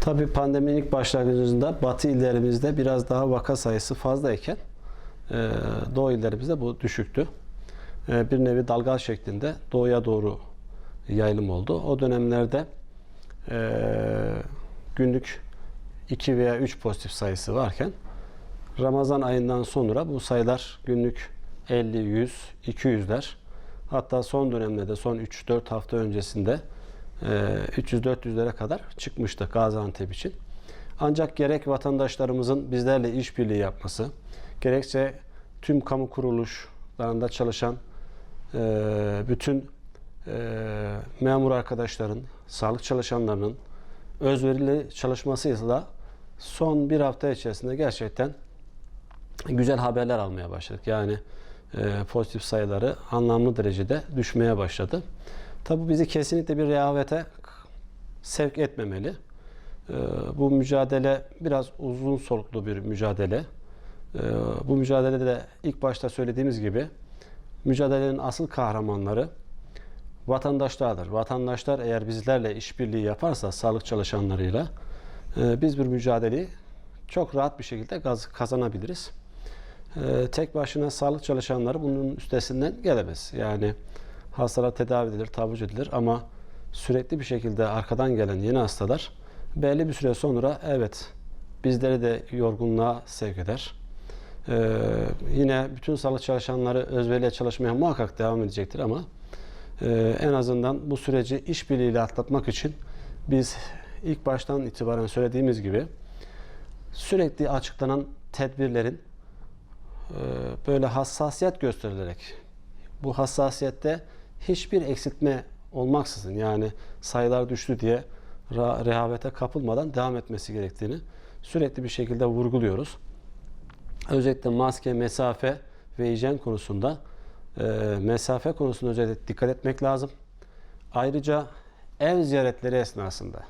Tabii pandeminin ilk başlangıcında batı illerimizde biraz daha vaka sayısı fazlayken e, doğu illerimizde bu düşüktü. E, bir nevi dalga şeklinde doğuya doğru yayılım oldu. O dönemlerde e, günlük 2 veya 3 pozitif sayısı varken Ramazan ayından sonra bu sayılar günlük 50, 100, 200'ler hatta son dönemde de son 3-4 hafta öncesinde 300-400'lere kadar çıkmıştı Gaziantep için. Ancak gerek vatandaşlarımızın bizlerle işbirliği yapması, gerekse tüm kamu kuruluşlarında çalışan e, bütün e, memur arkadaşların, sağlık çalışanlarının özverili çalışmasıyla son bir hafta içerisinde gerçekten güzel haberler almaya başladık. Yani e, pozitif sayıları anlamlı derecede düşmeye başladı. Tabi bizi kesinlikle bir rehavete sevk etmemeli. E, bu mücadele biraz uzun soluklu bir mücadele. E, bu mücadelede de ilk başta söylediğimiz gibi mücadelenin asıl kahramanları vatandaşlardır. Vatandaşlar eğer bizlerle işbirliği yaparsa sağlık çalışanlarıyla e, biz bir mücadeleyi çok rahat bir şekilde kazanabiliriz. E, tek başına sağlık çalışanları bunun üstesinden gelemez. Yani hastalar tedavi edilir, taburcu edilir ama sürekli bir şekilde arkadan gelen yeni hastalar belli bir süre sonra evet bizleri de yorgunluğa sevk eder. E, yine bütün sağlık çalışanları özveriyle çalışmaya muhakkak devam edecektir ama ee, en azından bu süreci işbirliğiyle atlatmak için biz ilk baştan itibaren söylediğimiz gibi sürekli açıklanan tedbirlerin e, böyle hassasiyet gösterilerek bu hassasiyette hiçbir eksiltme olmaksızın yani sayılar düştü diye rehavete kapılmadan devam etmesi gerektiğini sürekli bir şekilde vurguluyoruz. Özellikle maske, mesafe ve hijyen konusunda e, mesafe konusunda özellikle dikkat etmek lazım. Ayrıca ev ziyaretleri esnasında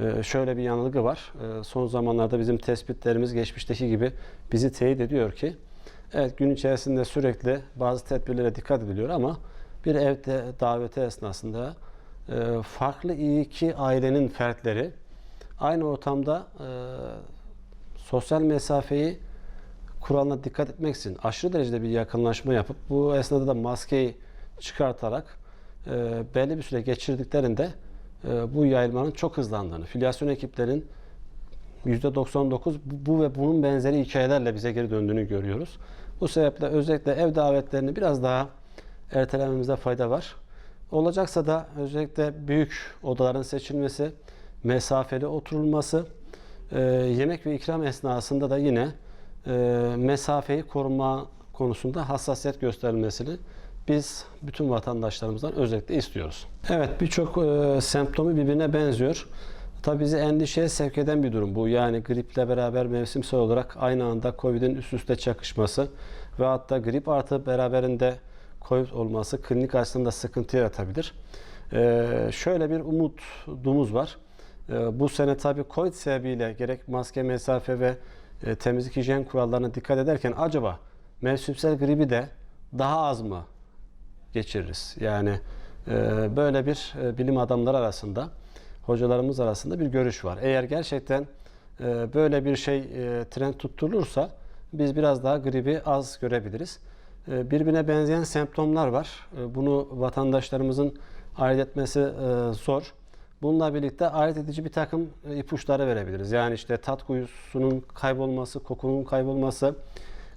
e, şöyle bir yanılgı var. E, son zamanlarda bizim tespitlerimiz geçmişteki gibi bizi teyit ediyor ki evet gün içerisinde sürekli bazı tedbirlere dikkat ediliyor ama bir evde daveti esnasında e, farklı iki ailenin fertleri aynı ortamda e, sosyal mesafeyi kuralına dikkat etmeksizin aşırı derecede bir yakınlaşma yapıp bu esnada da maskeyi çıkartarak e, belli bir süre geçirdiklerinde e, bu yayılmanın çok hızlandığını, filyasyon ekiplerin %99 bu, bu ve bunun benzeri hikayelerle bize geri döndüğünü görüyoruz. Bu sebeple özellikle ev davetlerini biraz daha ertelememizde fayda var. Olacaksa da özellikle büyük odaların seçilmesi, mesafeli oturulması, e, yemek ve ikram esnasında da yine e, mesafeyi koruma konusunda hassasiyet gösterilmesini biz bütün vatandaşlarımızdan özellikle istiyoruz. Evet birçok e, semptomu birbirine benziyor. Tabi bizi endişeye sevk eden bir durum bu. Yani griple beraber mevsimsel olarak aynı anda Covid'in üst üste çakışması ve hatta grip artı beraberinde Covid olması klinik açısından sıkıntı yaratabilir. Ee, şöyle bir umudumuz var. Ee, bu sene tabi Covid sebebiyle gerek maske, mesafe ve e, temizlik hijyen kurallarına dikkat ederken acaba mevsimsel gribi de daha az mı geçiririz? Yani e, böyle bir e, bilim adamları arasında, hocalarımız arasında bir görüş var. Eğer gerçekten e, böyle bir şey e, trend tutturulursa biz biraz daha gribi az görebiliriz. E, birbirine benzeyen semptomlar var. E, bunu vatandaşlarımızın ayırt etmesi e, zor. Bununla birlikte ayırt edici bir takım e, ipuçları verebiliriz. Yani işte tat kuyusunun kaybolması, kokunun kaybolması.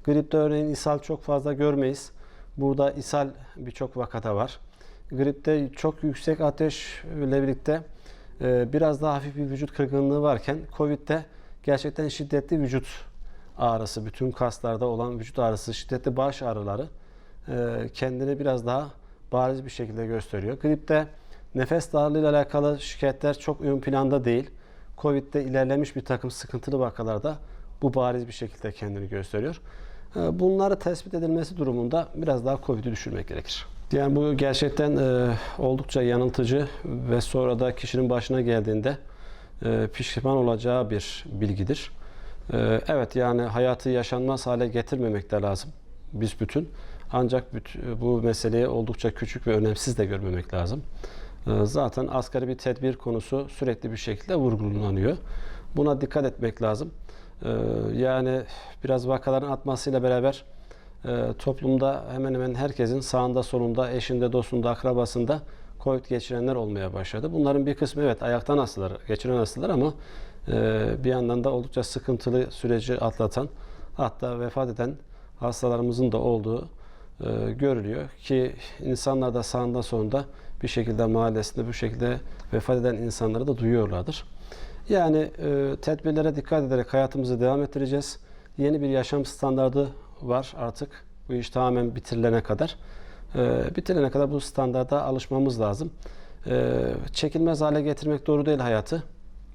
Gripte örneğin ishal çok fazla görmeyiz. Burada ishal birçok vakada var. Gripte çok yüksek ateşle birlikte e, biraz daha hafif bir vücut kırgınlığı varken Covid'de gerçekten şiddetli vücut ağrısı, bütün kaslarda olan vücut ağrısı, şiddetli baş ağrıları e, kendini biraz daha bariz bir şekilde gösteriyor. Gripte nefes darlığı ile alakalı şikayetler çok ön planda değil. Covid'de ilerlemiş bir takım sıkıntılı vakalarda bu bariz bir şekilde kendini gösteriyor. E, Bunları tespit edilmesi durumunda biraz daha Covid'i düşürmek gerekir. Yani bu gerçekten e, oldukça yanıltıcı ve sonra da kişinin başına geldiğinde e, pişman olacağı bir bilgidir. E, evet yani hayatı yaşanmaz hale getirmemek de lazım biz bütün. Ancak bu meseleyi oldukça küçük ve önemsiz de görmemek lazım. e, zaten asgari bir tedbir konusu sürekli bir şekilde vurgulanıyor. Buna dikkat etmek lazım. E, yani biraz vakaların artmasıyla beraber e, toplumda hemen hemen herkesin sağında solunda, eşinde, dostunda, akrabasında COVID geçirenler olmaya başladı. Bunların bir kısmı evet ayaktan hastalar, geçiren hastalar ama e, bir yandan da oldukça sıkıntılı süreci atlatan hatta vefat eden hastalarımızın da olduğu e, görülüyor ki insanlar da sağında solunda bir şekilde mahallesinde bu şekilde vefat eden insanları da duyuyorlardır. Yani e, tedbirlere dikkat ederek hayatımızı devam ettireceğiz. Yeni bir yaşam standardı var artık bu iş tamamen bitirilene kadar. E, bitirilene kadar bu standarda alışmamız lazım. E, çekilmez hale getirmek doğru değil hayatı.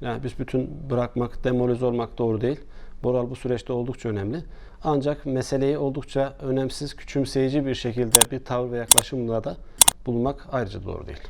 Yani biz bütün bırakmak, demolize olmak doğru değil. Moral bu süreçte oldukça önemli. Ancak meseleyi oldukça önemsiz, küçümseyici bir şekilde bir tavır ve yaklaşımla da bulmak ayrıca doğru değil.